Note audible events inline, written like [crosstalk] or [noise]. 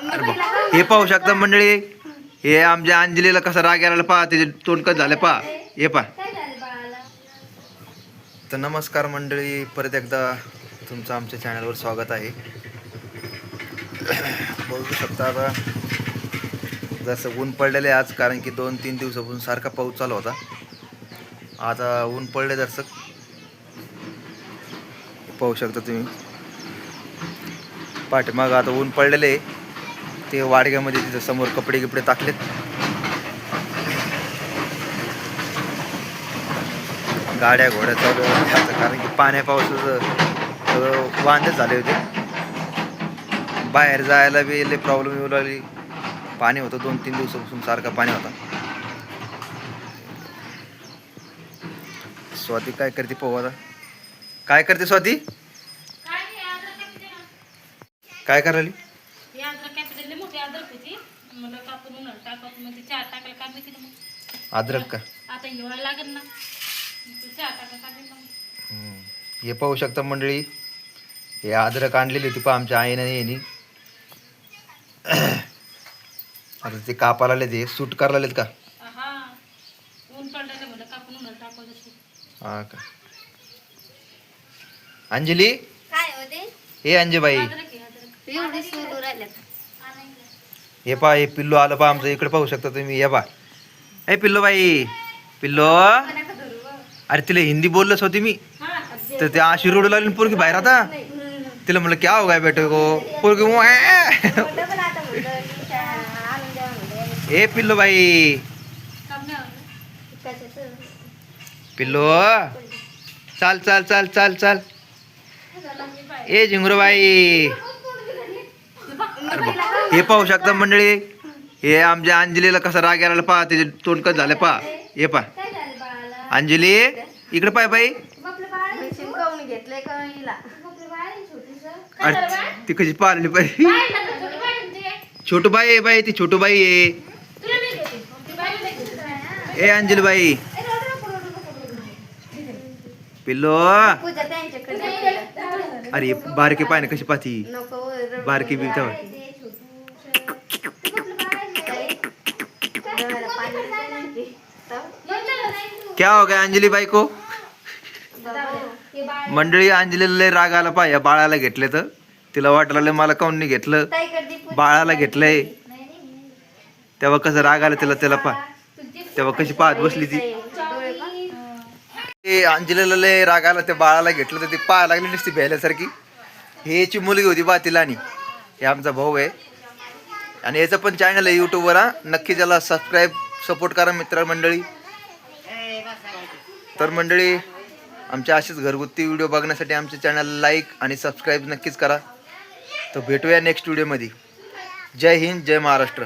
अरे हे पाहू शकता मंडळी हे आमच्या अंजलीला कसा राग यायला पहा त्याचे तोंड कसं झालं पहा. हे पहा. तर नमस्कार मंडळी परत एकदा तुमचं आमच्या चॅनलवर स्वागत आहे. बघू शकता आता जसं ऊन पडलेलं आहे आज कारण की दोन तीन दिवसापासून सारखा पाऊस चालू होता. आता ऊन पडले जसं पाहू शकता तुम्ही. पाठीमागं आता ऊन पडलेले आहे. ते वाडग्यामध्ये तिथं समोर कपडे गिपडे टाकलेत. गाड्या घोड्या चालू कारण की पाण्या पावसाचं वांदे झाले होते. बाहेर जायला बी लय प्रॉब्लेम येऊ लागली. पाणी होतं दोन तीन दिवसापासून सारखा पाणी होता. स्वाती काय करते पाहू आता. काय करते स्वाती? काय करायली ही अद्रक कापते लई मोठी अद्रक होती मला कापून उन्हाळा टाकावं मग ती चहा टाकायला काम येते ना मग? अद्रक का? आता हिवाळा लागेल ना. मग ती चहा टाकायला काम येईल मग? हम्म. हे पाहू शकता मंडळी हे अद्रक आणलेली होती पहा आमच्या आईनं यांनी आता ते कापायला आले ते सूट करायला आलेत का? हा. हा का? अंजली? होते हे अंजेबाई. एवढी सोडू हे पहा हे पिल्लू आलं पहा आमचं इकडे पाहू शकता तुम्ही. हे पहा. हे पिल्लू बाई पिल्लो. अरे तिला हिंदी बोललंच होती मी. तर ते अशी रोड लागली पोरगी बाहेर आता. तिला म्हणलं क्या हो काय बेटे को? पोरगी हे [laughs] पिल्लू बाई. पिल्लू. चाल चाल चाल चाल चाल. ए झिंगरू बाई. अरे हे पाहू शकता मंडळी. हे आमच्या अंजलीला कसा राग यायला पहा त्याचे तोंड कसं झालं पहा. हे पहा. अंजली इकडे पाय बाई. अरे ती कशी पाहिली पाहिजे छोटी बाई. छोटू बाई आहे बाई ती छोटू बाई आहे. ए अंजली बाई. पिल्लो. अरे बारकी पाय ना कशी पाहती? बारकी बी क्या हो गया अंजली बाई को? मंडळी अंजलीला लय राग आला पाय या बाळाला घेतले तर. तिला वाटलं मला काऊन नाही घेतलं? बाळाला घेतलंय. तेव्हा कसं राग आला तिला त्याला पा तेव्हा कशी पाहत बसली ती. ते अंजलीला लय राग आला त्या बाळाला घेतलं तर ती पाहा लागली नसती भ्यायल्यासारखी ह्याची मुलगी होती बा तिला आणि हे आमचा भाऊ आहे. आणि याचं पण चॅनल आहे यूट्यूबवर हा नक्की त्याला सबस्क्राईब सपोर्ट करा मित्रमंडळी तर मंडळी आमच्या असेच घरगुती व्हिडिओ बघण्यासाठी आमच्या चॅनल लाईक आणि सबस्क्राईब नक्कीच करा. तर भेटूया नेक्स्ट व्हिडिओमध्ये जय हिंद जय महाराष्ट्र.